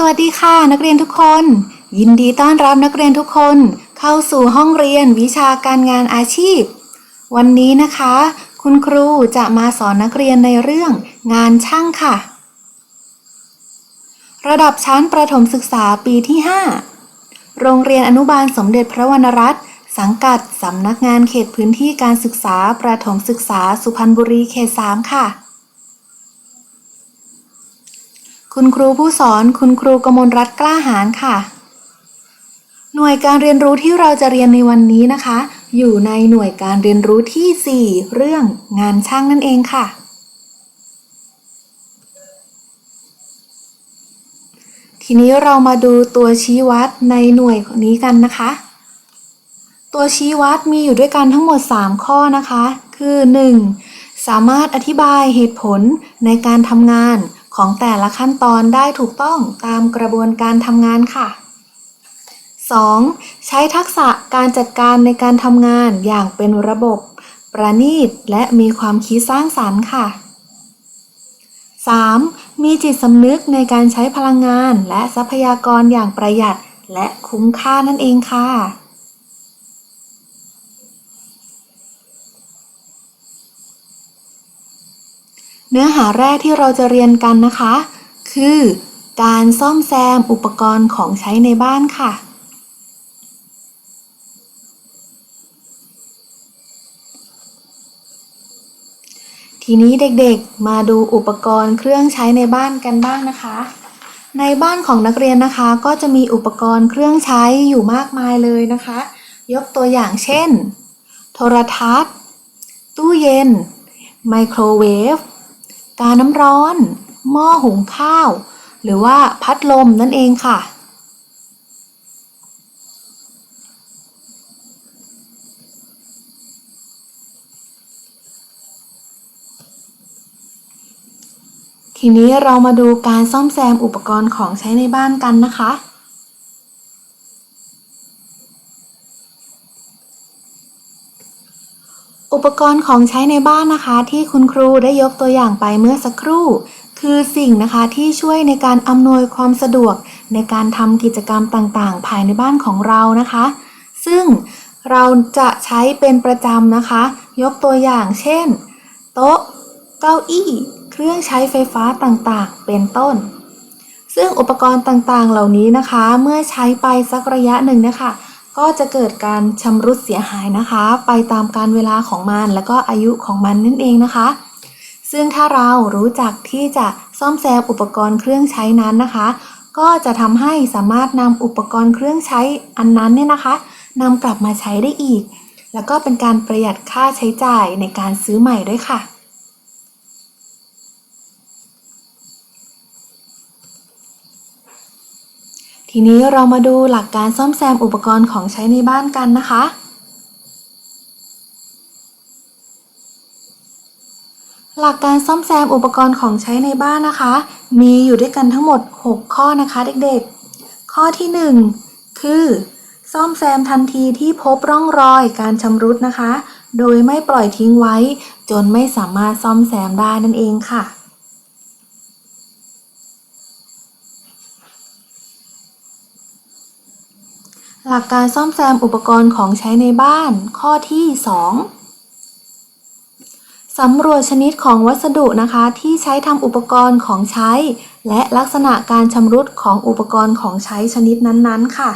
สวัสดีค่ะ นักเรียนทุกคน ยินดีต้อนรับนักเรียนทุกคน เข้าสู่ห้องเรียนวิชาการงานอาชีพ วันนี้นะคะ คุณครูจะมาสอนนักเรียนในเรื่องงานช่างค่ะ ระดับชั้นประถมศึกษาปีที่ 5 โรงเรียนอนุบาลสมเด็จพระวรรณรัตน์สังกัดสำนักงานเขตพื้นที่การศึกษาประถมศึกษาสุพรรณบุรีเขต 3 ค่ะ คุณครูผู้สอนคุณครูกมลรัตน์กล้าหาญค่ะ หน่วยการเรียนรู้ที่เราจะเรียนในวันนี้นะคะ อยู่ในหน่วยการเรียนรู้ที่ 4 เรื่องงานช่างนั่นเองค่ะ ทีนี้เรามาดูตัวชี้วัดในหน่วยนี้กันนะคะ ตัวชี้วัดมีอยู่ด้วยกันทั้งหมด 3 ข้อนะคะ คือ 1. สามารถอธิบายเหตุผลในการทำงาน ของแต่ละขั้นตอนได้ถูกต้องตามกระบวนการทำงานค่ะ 2. ใช้ทักษะการจัดการในการทำงานอย่างเป็นระบบ ประณีตและมีความคิดสร้างสรรค์ค่ะ 3. มีจิตสำนึกในการใช้พลังงานและทรัพยากรอย่างประหยัดและคุ้มค่านั่นเองค่ะ เนื้อหาแรกที่เราจะเรียนกันนะคะ คือ การซ่อมแซมอุปกรณ์ของใช้ในบ้านค่ะ ทีนี้เด็กๆมาดูอุปกรณ์เครื่องใช้ในบ้านกันบ้างนะคะ ในบ้านของนักเรียนนะคะ ก็จะมีอุปกรณ์เครื่องใช้อยู่มากมายเลยนะคะ ยกตัวอย่างเช่น โทรทัศน์ ตู้เย็น ไมโครเวฟ กาน้ำร้อน หม้อหุงข้าว หรือว่าพัดลมนั่นเองค่ะ ทีนี้เรามาดูการซ่อมแซมอุปกรณ์ของใช้ในบ้านกันนะคะ อุปกรณ์ของใช้ในบ้านนะคะ ที่คุณครูได้ยกตัวอย่างไปเมื่อสักครู่ คือสิ่งนะคะที่ช่วยในการอำนวยความสะดวก ในการทำกิจกรรมต่างๆ ภายในบ้านของเรานะคะ ซึ่งเราจะใช้เป็นประจำนะคะ ยกตัวอย่างเช่น โต๊ะ เก้าอี้ เครื่องใช้ไฟฟ้าต่างๆ เป็นต้น ซึ่งอุปกรณ์ต่างๆ เหล่านี้นะคะ เมื่อใช้ไปสักระยะหนึ่งนะคะ ก็จะเกิดการชำรุดเสียหายนะคะ ไปตามการเวลาของมันแล้วก็อายุของมันนั่นเองนะคะ ซึ่งถ้าเรารู้จักที่จะซ่อมแซมอุปกรณ์เครื่องใช้นั้นนะคะ ก็จะทำให้สามารถนำอุปกรณ์เครื่องใช้อันนั้นเนี่ยนะคะนำกลับมาใช้ได้อีก แล้วก็เป็นการประหยัดค่าใช้จ่ายในการซื้อใหม่ด้วยค่ะ ทีนี้เรามาดูหลักการซ่อมแซมอุปกรณ์ของใช้ในบ้านกันนะคะ หลักการซ่อมแซมอุปกรณ์ของใช้ในบ้านนะคะ มีอยู่ด้วยกันทั้งหมด 6 ข้อนะคะเด็กๆ ข้อที่ 1 คือ ซ่อมแซมทันทีที่พบร่องรอยการชำรุดนะคะ โดยไม่ปล่อยทิ้งไว้ จนไม่สามารถซ่อมแซมได้นั่นเองค่ะ หลักการซ่อมแซมอุปกรณ์ของใช้ในบ้าน ข้อที่ 2 สำรวจชนิดของวัสดุนะคะที่ใช้ทำอุปกรณ์ของใช้ และลักษณะการชำรุดของอุปกรณ์ของใช้ชนิดนั้นๆ ค่ะ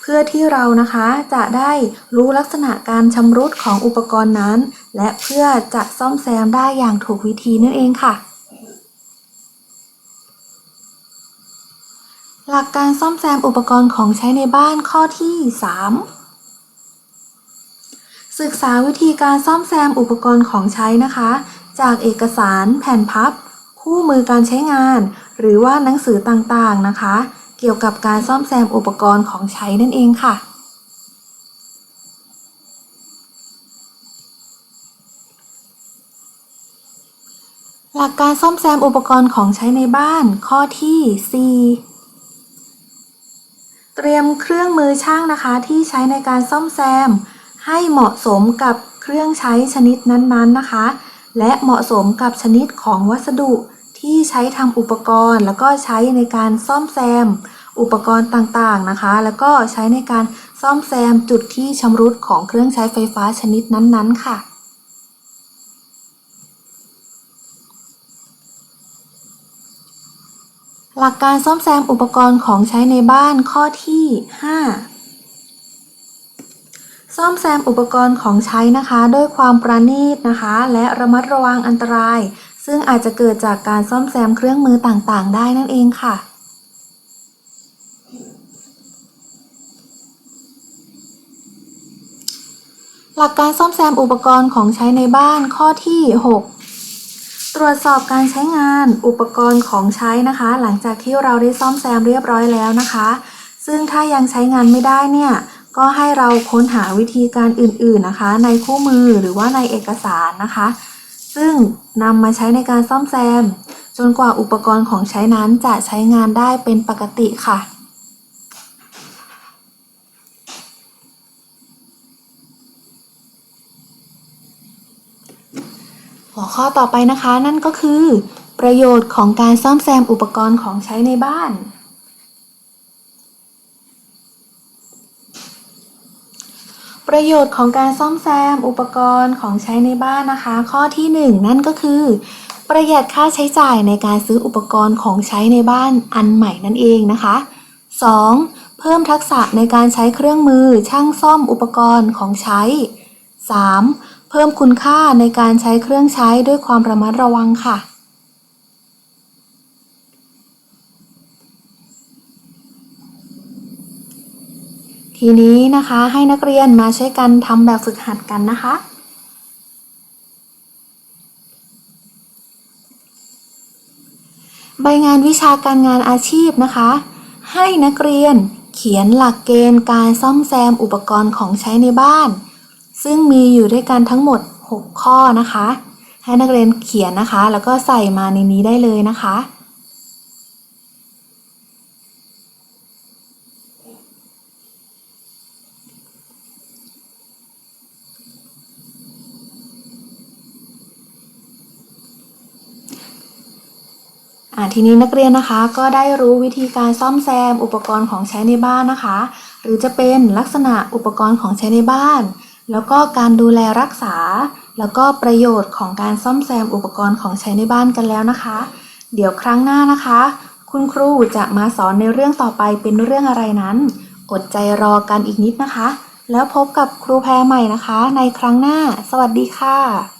เพื่อที่เรานะคะจะได้รู้ลักษณะการชำรุดของอุปกรณ์นั้น และเพื่อจะซ่อมแซมได้อย่างถูกวิธีนั่นเองค่ะ หลักการซ่อมแซมอุปกรณ์ของใช้ในบ้านข้อที่ 3 ศึกษาวิธีการซ่อมแซมอุปกรณ์ของใช้นะคะ จากเอกสารแผ่นพับ คู่มือการใช้งาน หรือว่าหนังสือต่างๆนะคะ เกี่ยวกับการซ่อมแซมอุปกรณ์ของใช้นั่นเองค่ะหลักการซ่อมแซมอุปกรณ์ของใช้ในบ้านข้อที่ 4 เตรียมเครื่องมือช่างนะคะที่ใช้ในการซ่อมแซม ให้เหมาะสมกับเครื่องใช้ชนิดนั้นๆนะคะ และเหมาะสมกับชนิดของวัสดุที่ใช้ทำอุปกรณ์ แล้วก็ใช้ในการซ่อมแซม อุปกรณ์ต่างๆนะคะ แล้วก็ใช้ในการซ่อมแซมจุดที่ชำรุดของเครื่องใช้ไฟฟ้าชนิดนั้นๆ ค่ะ หลักการซ่อมแซมอุปกรณ์ของใช้ในบ้านข้อที่ 5 ซ่อมแซมอุปกรณ์ของใช้นะคะด้วยความประณีตนะคะ และระมัดระวังอันตราย ซึ่งอาจจะเกิดจากการซ่อมแซมเครื่องมือต่างๆ ได้นั่นเองค่ะหลักการซ่อมแซมอุปกรณ์ของใช้ในบ้านข้อที่ 6 ตรวจสอบการใช้งานอุปกรณ์ของใช้นะคะ หลังจากที่เราได้ซ่อมแซมเรียบร้อยแล้วนะคะ ซึ่งถ้ายังใช้งานไม่ได้เนี่ย ก็ให้เราค้นหาวิธีการอื่นๆนะคะ ในคู่มือหรือว่าในเอกสารนะคะ ซึ่งนำมาใช้ในการซ่อมแซม จนกว่าอุปกรณ์ของใช้นั้นจะใช้งานได้เป็นปกติค่ะ ข้อต่อไปนะคะ นั่นก็คือ ประโยชน์ของการซ่อมแซมอุปกรณ์ของใช้ในบ้าน ประโยชน์ของการซ่อมแซมอุปกรณ์ของใช้ในบ้านนะคะ ข้อที่หนึ่งนั่นก็คือ ประหยัดค่าใช้จ่ายในการซื้ออุปกรณ์ของใช้ในบ้านอันใหม่นั่นเองนะคะ 2. เพิ่มทักษะในการใช้เครื่องมือช่างซ่อมอุปกรณ์ของใช้ 3. เพิ่มคุณค่าในการใช้เครื่องใช้ด้วยความระมัดระวังค่ะ ทีนี้นะคะให้นักเรียนมาช่วยกันทำแบบฝึกหัดกันนะคะใบงานวิชาการงานอาชีพนะคะ ให้นักเรียนเขียนหลักเกณฑ์การซ่อมแซมอุปกรณ์ของใช้ในบ้าน ซึ่งมีอยู่ด้วยกันทั้งหมด 6 ข้อนะคะ ให้นักเรียนเขียนนะคะ แล้วก็ใส่มาในนี้ได้เลยนะคะอ่าทีนี้นักเรียนนะคะก็ได้รู้วิธีการซ่อมแซมอุปกรณ์ของใช้ในบ้านนะคะ หรือจะเป็นลักษณะอุปกรณ์ของใช้ในบ้าน แล้วก็การดูแลรักษา แล้วก็ประโยชน์ของการซ่อมแซมอุปกรณ์ของใช้ในบ้านกันแล้วนะคะ เดี๋ยวครั้งหน้านะคะ คุณครูจะมาสอนในเรื่องต่อไปเป็นเรื่องอะไรนั้น อดใจรอกันอีกนิดนะคะ แล้วพบกับครูแพรใหม่นะคะ ในครั้งหน้า สวัสดีค่ะ